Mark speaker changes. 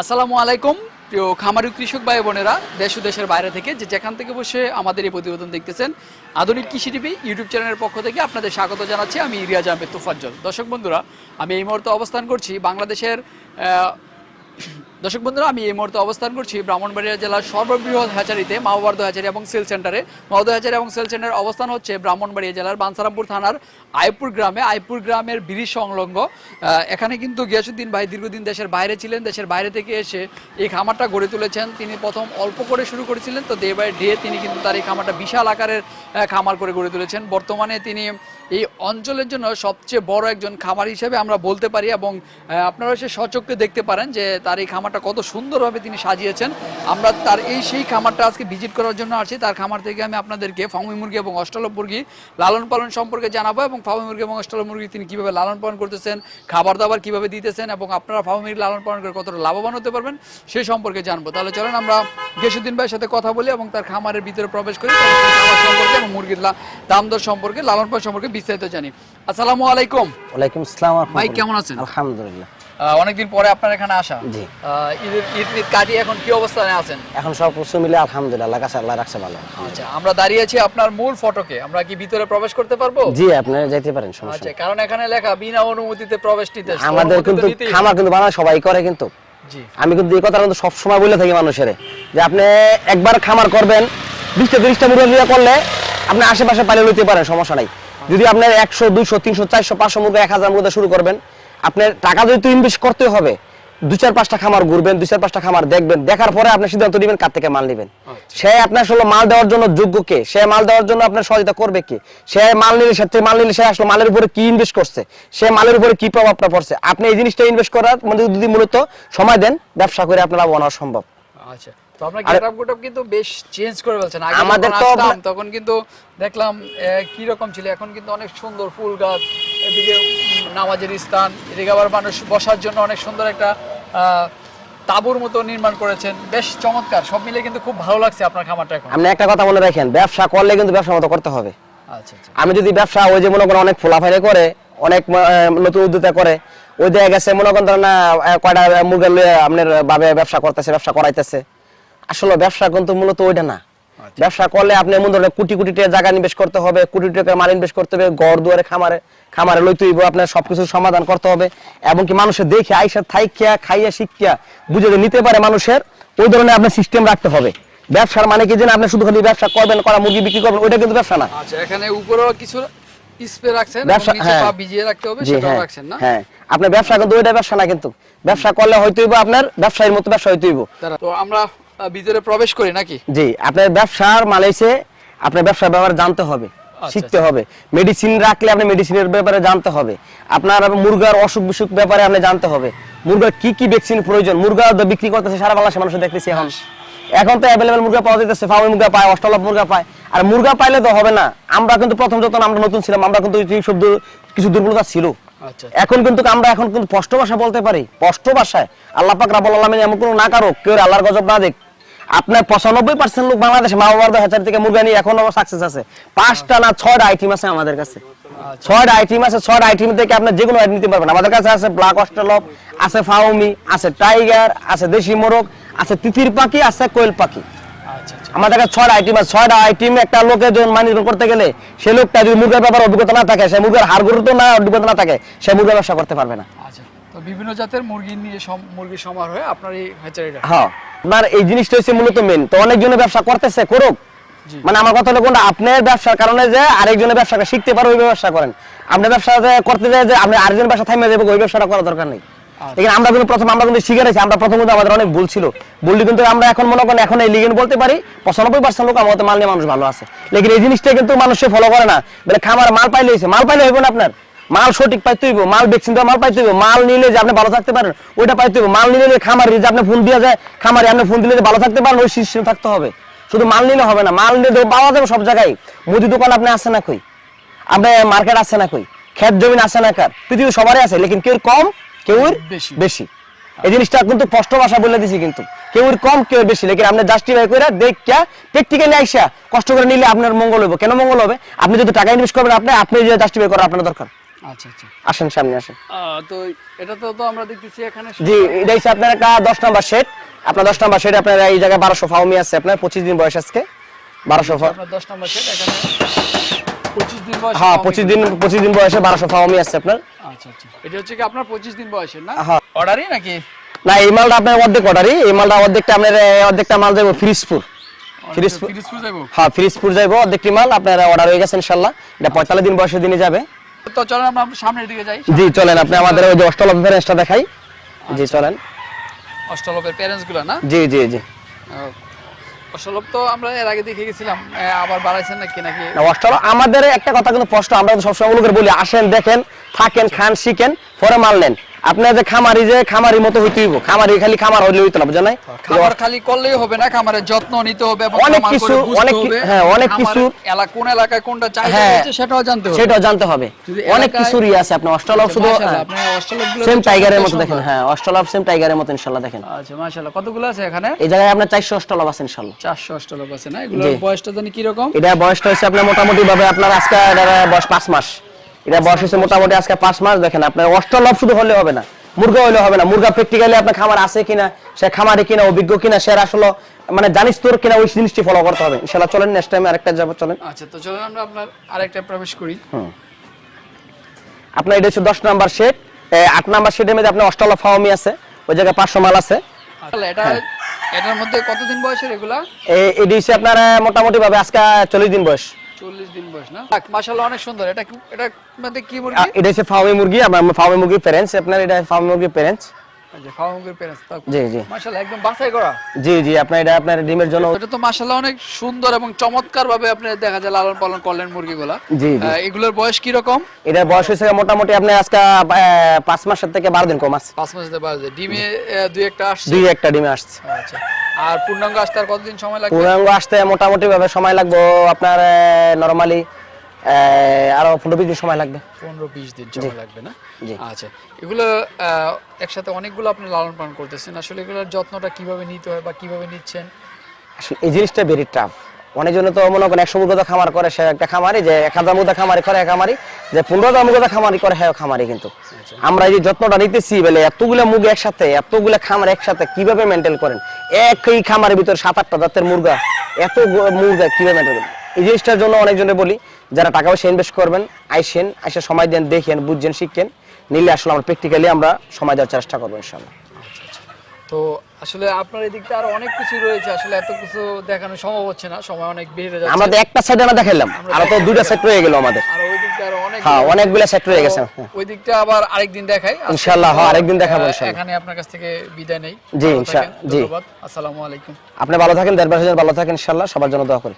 Speaker 1: আসসালামু আলাইকুম, প্রিয় খামারি কৃষক ভাই বোনেরা, দেশ ও দেশের বাইরে থেকে যে যেখান থেকে বসে আমাদের এই প্রতিবেদন দেখতেছেন আধুনিক কৃষি টিভি ইউটিউব চ্যানেলের পক্ষ থেকে আপনাদের স্বাগত জানাচ্ছি আমি রিয়াজ আহমেদ তুফাজ্জল। দর্শক বন্ধুরা, আমি এই মুহূর্তে অবস্থান করছি বাংলাদেশের দর্শক বন্ধুরা, আমি এই মুহূর্তে অবস্থান করছি ব্রাহ্মণবাড়িয়া জেলার সর্ববৃহৎ হ্যাচারিতে মাওবার্দ হ্যাচারি এবং সেল সেন্টারে। মাওবার্দ হ্যাচারি এবং সেল সেন্টার অবস্থান হচ্ছে ব্রাহ্মণবাড়িয়া জেলার বানসারামপুর থানার আইপুর গ্রামে। আইপুর গ্রামের ব্রিজ সংলগ্ন এখানে কিন্তু গিয়াসুদ্দিন ভাই দীর্ঘদিন দেশের বাইরে ছিলেন, দেশের বাইরে থেকে এসে এই খামারটা গড়ে তুলেছেন। তিনি প্রথম অল্প করে শুরু করেছিলেন, তো ডে বাই ডে তিনি কিন্তু তার এই খামারটা বিশাল আকারের খামার করে গড়ে তুলেছেন। বর্তমানে তিনি এই অঞ্চলের জন্য সবচেয়ে বড় একজন খামার হিসেবে আমরা বলতে পারি এবং আপনারা সে সচক্ষে দেখতে পারেন যে তার এই খামারটা কত সুন্দরভাবে তিনি সাজিয়েছেন। আমরা তার এই সেই খামারটা আজকে ভিজিট করার জন্য আসছি। তার খামার থেকে আমি আপনাদেরকে ফার্মি মুরগি এবং অষ্টলভ মুরগি লালন পালন সম্পর্কে জানাব এবং ফার্মি মুরগি এবং অষ্টলভ মুরগি তিনি কীভাবে লালন পালন করতেছেন খাবার দাবার কীভাবে দিতেছেন এবং আপনারা ফার্মি মুরগি লালন পালন করে কতটা লাভবান হতে পারবেন সেই সম্পর্কে জানব। তাহলে চলেন আমরা গেসুদ্দিন ভাইয়ের সাথে কথা বলি এবং তার খামারের ভিতরে প্রবেশ করি। সম্পর্কে এবং মুরগির দাম দর সম্পর্কে লালন পালন সম্পর্কে বিস্তারিত জানি। আসসালামু আলাইকুম।
Speaker 2: ওয়ালাইকুম আসসালাম
Speaker 1: ভাই কেমন আছেন?
Speaker 2: আলহামদুলিল্লাহ।
Speaker 1: অনেকদিন পরে আপনার এখানে আসা।
Speaker 2: জি।
Speaker 1: ঈদের ঈদ কাটিয়ে এখন কি অবস্থানে আছেন?
Speaker 2: এখন সব কিছু মিলে আলহামদুলিল্লাহ আল্লাহ কাছে আল্লাহ রাখছে ভালো।
Speaker 1: আচ্ছা আমরা দাঁড়িয়ে আছি আপনার মূল ফটোকে। আমরা কি ভিতরে প্রবেশ করতে পারব?
Speaker 2: জি আপনি যাইতে পারেন সমস্যা
Speaker 1: আচ্ছা কারণ এখানে লেখা বিনা অনুমতিতে প্রবেশ নিতে
Speaker 2: আমাদের কিন্তু। খামার কিন্তু বানায় সবাই করে কিন্তু।
Speaker 1: জি।
Speaker 2: আমি কিন্তু এই কথা কিন্তু সবসময় বলে থাকি মানুষের যে আপনি একবার খামার করবেন বিশটা তিরিশটা মুরগি করলে আপনি আশেপাশে পালিয়ে লইতে পারেন সমস্যা নাই। যদি আপনার একশো দুইশো তিনশো চারশো পাঁচশো মুরগি এক হাজার মুরগি শুরু করবেন আপনার টাকা যদি তো ইনভেস্ট করতে হবে দু চার পাঁচটা খামার ঘুরবেন দু চার পাঁচটা খামার দেখবেন দেখার পরে আপনি সিদ্ধান্ত নেবেন কার থেকে মাল নেবেন।
Speaker 1: আচ্ছা।
Speaker 2: সে আপনার আসলে মাল দেওয়ার জন্য যোগ্য কে? সে মাল দেওয়ার জন্য আপনার সহযোগিতা করবে কে? সে মাল নিলে সে মাল নিলে সে আসলে মালের উপরে কি ইনভেস্ট করছে? সে মালের উপরে কি প্রভাবটা পড়ছে? আপনি এই জিনিসটা ইনভেস্ট করার মানে যদি মূলত সময় দেন ব্যবসা করে আপনার লাভবান হওয়া সম্ভব।
Speaker 1: আচ্ছা তো আপনার গেটআপ গুটআপ কিন্তু বেশ চেঞ্জ করে ফেলছেন। আগে
Speaker 2: আমাদের তো
Speaker 1: তখন কিন্তু দেখলাম কি রকম ছিল? এখন কিন্তু অনেক সুন্দর ফুল গাছ এদিকে নামাজের স্থান এদিকে আবার মানুষ বসার জন্য অনেক সুন্দর একটা তাঁবুর মতো নির্মাণ করেছেন। বেশ চমৎকার। সব মিলে কিন্তু খুব ভালো লাগছে আপনার খামারটা এখন।
Speaker 2: আপনি একটা কথা মনে রাখেন ব্যবসা করলে কিন্তু ব্যবসা মতো করতে হবে।
Speaker 1: আচ্ছা আচ্ছা।
Speaker 2: আমি যদি ব্যবসা ওই যে মনে করেন অনেক ফোলাফাইলে করে অনেক নতুন উদ্যোক্তা করে ওই জায়গায় গেছে মনে করেন না কয়টা মুরগা লয়ে আপনার বাবে ব্যবসা করতেছে ব্যবসা করাইতেছে। আসলে ব্যবসা কিন্তু মূলত ওইটা না। ব্যবসা করলে আপনি এমন ধরনের কোটি কোটি টাকা জায়গা ইনভেস্ট করতে হবে কোটি কোটি টাকা মাল ইনভেস্ট করতে হবে ঘর দুয়ারে খামারে খামারে লইতে হইব আপনার সবকিছুর সমাধান করতে হবে। এবং কি মানুষের দেখে আইসা থাইকিয়া খাইয়া শিখিয়া বুঝে নিতে পারে মানুষের ওই ধরনের আপনার সিস্টেম রাখতে হবে। ব্যবসার মানে কি যে আপনি শুধু খালি ব্যবসা করবেন করা মুরগি বিক্রি করবেন ওইটা কিন্তু ব্যবসা না।
Speaker 1: আচ্ছা এখানে উপরেও কিছু স্প্রে রাখছেন নিচে
Speaker 2: হ্যাঁ।
Speaker 1: ভিজিয়ে রাখতে হবে সেটাও
Speaker 2: হ্যাঁ।
Speaker 1: রাখছেন না?
Speaker 2: হ্যাঁ। আপনার ব্যবসা কিন্তু ওইটা ব্যবসা না কিন্তু। ব্যবসা করলে হয়তো আপনার ব্যবসায়ীর মতো ব্যবসা
Speaker 1: হইতেইব তো আমরা ভিতরে প্রবেশ করি নাকি?
Speaker 2: জি আপনার ব্যবসার হইছে আপনার ব্যবসার ব্যাপারে জানতে হবে
Speaker 1: আচ্ছা,
Speaker 2: শিখতে হবে। মেডিসিন রাখলে আপনি মেডিসিনের ব্যাপারে জানতে হবে। আপনার মুরগার অসুখ বিসুখ ব্যাপারে আপনি জানতে হবে। মুরগার কি কি ভ্যাকসিন প্রয়োজন? মুরগা বিক্রি করতেছে সারা বাংলাদেশে মানুষ দেখতেছি এখন। এখন তো অ্যাভেলেবেল মুরগা পাওয়া যাইতেছে ফার্মি মুরগা পায় অস্ট্রালভ মুরগা পায়। আর মুরগা পাইলে তো হবে না। আমরা কিন্তু প্রথম যখন আমরা নতুন ছিলাম আমরা কিন্তু এই সব দু- কিছু দুর্বলতা ছিল।
Speaker 1: আচ্ছা।
Speaker 2: এখন কিন্তু আমরা এখন কিন্তু স্পষ্ট ভাষা বলতে পারি। স্পষ্ট ভাষায়। আল্লাহ পাক রাব্বুল আলামিন এমন কোনো না কারও কেউ আল্লাহর গজব না দেখ। আপনার পঁচানব্বই পার্সেন্ট লোক বাংলাদেশে মা বাবার হাজার থেকে মুরগা নিয়ে এখনও সাকসেস আছে। পাঁচটা না ছয়টা আইটেম আছে আমাদের কাছে। ছয়টা আইটেম আছে ছয়টা আইটেম থেকে আপনি যে কোনো নিতে পারবেন। আমাদের কাছে আছে ব্ল্যাক অস্ট্রেলপ আছে ফাউমি আছে টাইগার আছে দেশি মোরগ আছে তিতির পাখি আছে কোয়েল পাখি।
Speaker 1: আচ্ছা আচ্ছা।
Speaker 2: আমাদের কাছে ছয়টা আইটেম আছে। ছয়টা আইটেম একটা লোকের যখন ম্যানেজমেন্ট করতে গেলে সে লোকটা যদি মুরগের ব্যাপারে অভিজ্ঞতা না থাকে সে মুরগের হাড়গুলো তো না অভিজ্ঞতা না থাকে সে মুরগের ব্যবসা করতে পারবে না।
Speaker 1: আচ্ছা বিভিন্ন জাতের মুরগি নিয়ে মুরগির সমার আপনার এই হ্যাচারিটা
Speaker 2: হ্যাঁ আপনার এই জিনিসটা হচ্ছে মূলত মেন তো অনেকজনে ব্যবসা করতেছে করুক। মানে আমার কথা হলো কোনটা আপনার ব্যবসার কারণে যে আরেকজনের ব্যবসাটা শিখতে পারো ওই ব্যবসা করেন। ব্যবসা করতে যায় যে আপনি আরেকজন ব্যবসা ওই ব্যবসাটা করা দরকার নেই।
Speaker 1: আচ্ছা।
Speaker 2: দেখেন আমরা কিন্তু প্রথম আমরা কিন্তু শিখে রয়েছি আমরা আমাদের অনেক ভুল ছিল। বললি কিন্তু আমরা এখন মনে করেন এখন এই লিগেন বলতে পারি পঁচানব্বই পার্সেন্ট লোক আমাদের মাল নিয়ে মানুষ ভালো আছে। লেকিন এই জিনিসটা কিন্তু মানুষে ফলো করে না। বলে খামার মাল পাইলে মাল পাইলে হইব না আপনার। মাল সঠিক পাইতে হইব মাল ভ্যাকসিন দেওয়া মাল পাইতে হইব। মাল নিলে যে আপনি ভালো থাকতে পারেন ওইটা পাইতে হইব। মাল নিলে যে খামারি যে আপনি ফোন দিয়ে যায় খামারি আপনি ফোন দিলে যে ভালো থাকতে পারেন ওই সিস্টেম থাকতে হবে। শুধু মাল নিলে হবে না মাল নিলে পাওয়া যাবে সব জায়গায়। মুদি দোকান আপনি আছে না কই? আপনার মার্কেট আছে না কই? খেত জমিন আছে না কার? পৃথিবীর সবারই আছে লেকিন কেউ কম কেউ
Speaker 1: বেশি।
Speaker 2: বেশি। এই জিনিসটা কিন্তু স্পষ্ট ভাষা বলে দিছি কিন্তু। কেউ কম কেউ বেশি। লেকিন আপনি জাস্টিফাই করে দেখা প্র্যাকটিক্যালি আইসা কষ্ট করে নিলে আপনার মঙ্গল হবে কেন মঙ্গল হবে? আপনি যদি টাকা ইনভেস্ট করবেন আপনি আপনি যে জাস্টিফাই করার আপনার দরকার।
Speaker 1: আচ্ছা আচ্ছা।
Speaker 2: আসেন সামনে আসেন।
Speaker 1: তো এটা তো তো আমরা দেখতেছি এখানে
Speaker 2: জি এটা হচ্ছে আপনার একটা দশ নাম্বার সেট আপনার দশ নাম্বার সেট আপনার এই জায়গায় ফাউমি আছে আপনার পঁচিশ দিন বয়স আজকে। বারোশো
Speaker 1: আপনার দশ নম্বর সেট এখানে পঁচিশ দিন বয়স
Speaker 2: হ্যাঁ পঁচিশ দিন পঁচিশ দিন বয়সে বারোশো ফাউমি আছে আপনার।
Speaker 1: আচ্ছা আচ্ছা। এটা হচ্ছে কি আপনার পঁচিশ দিন বয়সের না?
Speaker 2: হ্যাঁ।
Speaker 1: অর্ডারই নাকি?
Speaker 2: না এই মালটা আপনার অর্ধেক অর্ডারই। এই মালটা অর্ধেকটা আপনার অর্ধেকটা মাল যাব ফিরিজপুর। ফিরিজপুর
Speaker 1: ফিরিজপুর যাব
Speaker 2: হ্যাঁ ফিরিজপুর যাইবো অর্ধেকটি মাল আপনার অর্ডার হয়ে গেছে এটা দিন বয়সের দিনে যাবে।
Speaker 1: তো চলেন আমরা সামনের দিকে যাই।
Speaker 2: জি চলেন আপনি আমাদের ওই যে অষ্টলভ ফেরেন্সটা দেখাই। জি চলেন।
Speaker 1: অষ্টলভের প্যারেন্টসগুলো না?
Speaker 2: জি জি জি।
Speaker 1: অষ্টলোক অষ্টলভ তো আমরা এর আগে দেখে গেছিলাম আবার বাড়াইছেন নাকি নাকি?
Speaker 2: অষ্টলভ আমাদের একটা কথা কিন্তু স্পষ্ট আমরা সব সবসময় লোকের বলি আসেন দেখেন। থাকেন খান শিখেন পরে মাল নেন আপনার যে খামারি যে খামারি মতো হইতে হইব। খামারি খালি খামার হইলে হইতো না নাই?
Speaker 1: খাবার খালি করলেই হবে না খামারের যত্ন নিতে হবে এবং
Speaker 2: অনেক কিছু, অনেক হ্যাঁ, অনেক কিছু-
Speaker 1: এলা- কোন এলাকায় কোনটা চাহিদা
Speaker 2: হ্যাঁ।
Speaker 1: সেটাও জানতে হবে।
Speaker 2: সেটাও জানতে হবে। অনেক কিছুরই আছে আপনি শুধু
Speaker 1: আপনি
Speaker 2: সেম টাইগারের মতো দেখেন হ্যাঁ অষ্টলভ সেম টাইগারের মতো ইনশাল্লাহ দেখেন।
Speaker 1: আচ্ছা মাশাআল্লাহ কতগুলো আছে এখানে?
Speaker 2: এই জায়গায় আপনার চারশো অষ্টলভ আছে
Speaker 1: চারশো অষ্টলভ আছে না? এগুলোর বয়সটা জানি কীরকম?
Speaker 2: এটা বয়সটা হচ্ছে আপনার মোটামুটি ভাবে আপনার আজকে বয়স পাঁচ মাস। এটা বয়স হচ্ছে মোটামুটি আজকে পাঁচ মাস দেখেন আপনার অষ্টলভ শুধু হলে হবে না মুরগা হলে হবে না। মুরগা প্র্যাকটিক্যালি আপনার খামার আছে কিনা সে খামারে কিনা অভিজ্ঞ কিনা সে আসলে মানে জানিস তোর কিনা ওই জিনিসটি ফলো করতে হবে। ইনশাল্লাহ চলেন নেক্সট টাইমে আরেকটা যাব চলেন।
Speaker 1: আচ্ছা তো চলুন আমরা আপনার আরেকটা প্রবেশ করি।
Speaker 2: আপনার এটা হচ্ছে দশ নাম্বার শেড আট নাম্বার সেটের মধ্যে আপনার অষ্টলভ ফাওমি আছে ওই জায়গায় পাঁচশো মাল আছে।
Speaker 1: এটা এটার মধ্যে কতদিন বয়সের এগুলা?
Speaker 2: এ- এটি হচ্ছে আপনার মোটামুটি ভাবে আজকে চল্লিশ দিন বয়স।
Speaker 1: দিন বয়স না? মাশাআল্লাহ অনেক সুন্দর। এটা এটা মধ্যে কি মুরগি?
Speaker 2: এটা হচ্ছে ফাওমি মুরগি আমার ফাওমি মুরগির প্যারেন্টস আপনার এটা ফাওমি মুরগির প্যারেন্টস
Speaker 1: খাওয়া মুরগির পেরেন্স
Speaker 2: জি জি।
Speaker 1: মাশাআল্লাহ একদম বাছাই করা।
Speaker 2: জি জি আপনার এটা আপনার ডিমের জন্য
Speaker 1: এটা তো মাশাআল্লাহ অনেক সুন্দর এবং চমৎকার ভাবে আপনি দেখা যায় লালন পালন করলেন মুরগিগুলা।
Speaker 2: জি
Speaker 1: এগুলোর বয়স কি রকম?
Speaker 2: এটার বয়স হয়েছে মোটামুটি আপনার আজকে পাঁচ মাসের থেকে বারো দিন কম আছে।
Speaker 1: পাঁচ মাস ধরে বাজে ডিমে দুই একটা আসছে?
Speaker 2: দুই একটা ডিমে আসছে।
Speaker 1: আচ্ছা। আর পূর্ণাঙ্গ আসতে আর কতদিন সময় লাগবে?
Speaker 2: পূর্ণাঙ্গ আসতে মোটামুটি ভাবে সময় লাগবে আপনার নরমালি আরও পনেরো বিশ দিন সময় লাগবে।
Speaker 1: পনেরো বিশ দিন সময় লাগবে না? আচ্ছা। এগুলো আহ, একসাথে অনেকগুলো আপনি লালন পালন করতেছেন। আসলে এগুলোর যত্নটা কীভাবে নিতে হয় বা কীভাবে নিচ্ছেন?
Speaker 2: আসলে এই জিনিসটা ভেরি টাফ অনেকজন তো মনে করেন একশো মুরগা খামার করে সে একটা খামারি যে এক হাজার মুরগা খামারি করে খামারি যে পনেরো হাজার মুরগা খামারি করে হ্যাঁ খামারি কিন্তু। আমরা এই যত্নটা নিতেছি বলে এতগুলো মুগ একসাথে এতগুলো খামার একসাথে কীভাবে মেনটেন করেন? একই খামারের ভিতরে সাত আটটা জাতের মুরগা এত মুরগা কীভাবে মেনটেন করেন? এই জিনিসটার জন্য অনেকজনে বলি যারা টাকা পয়সা ইনভেস্ট করবেন আইসেন আইসে সময় দেন দেখেন বুঝছেন শিখেন নিলে আসলে আমরা প্র্যাকটিক্যালি আমরা সময় দেওয়ার চেষ্টা করব ইনশাল্লাহ
Speaker 1: তো আসলে আপনার এই দিকটা আরও অনেক কিছু রয়েছে। আসলে এত কিছু দেখানো সম্ভব হচ্ছে না। সময় অনেক বেড়ে যাচ্ছে।
Speaker 2: আমরা তো একটা সাইড আমরা দেখাইলাম। আর তো দুইটা সেট রয়ে গেল আমাদের।
Speaker 1: আর ওই দিকটা আরও অনেক
Speaker 2: হ্যাঁ অনেকগুলো সেট রয়ে গেছে।
Speaker 1: ওই দিকটা আবার আরেকদিন দেখাই।
Speaker 2: ইনশাআল্লাহ, হ্যাঁ, আরেকদিন দেখাবো ইনশাআল্লাহ।
Speaker 1: এখানে আপনার কাছ থেকে বিদায় নেই।
Speaker 2: জি,
Speaker 1: ইনশাআল্লাহ
Speaker 2: জি।
Speaker 1: ধন্যবাদ। আসসালামু আলাইকুম।
Speaker 2: আপনি ভালো থাকেন দেড় হাজার ভালো থাকেন ইনশাআল্লাহ। সবার জন্য দোয়া করি।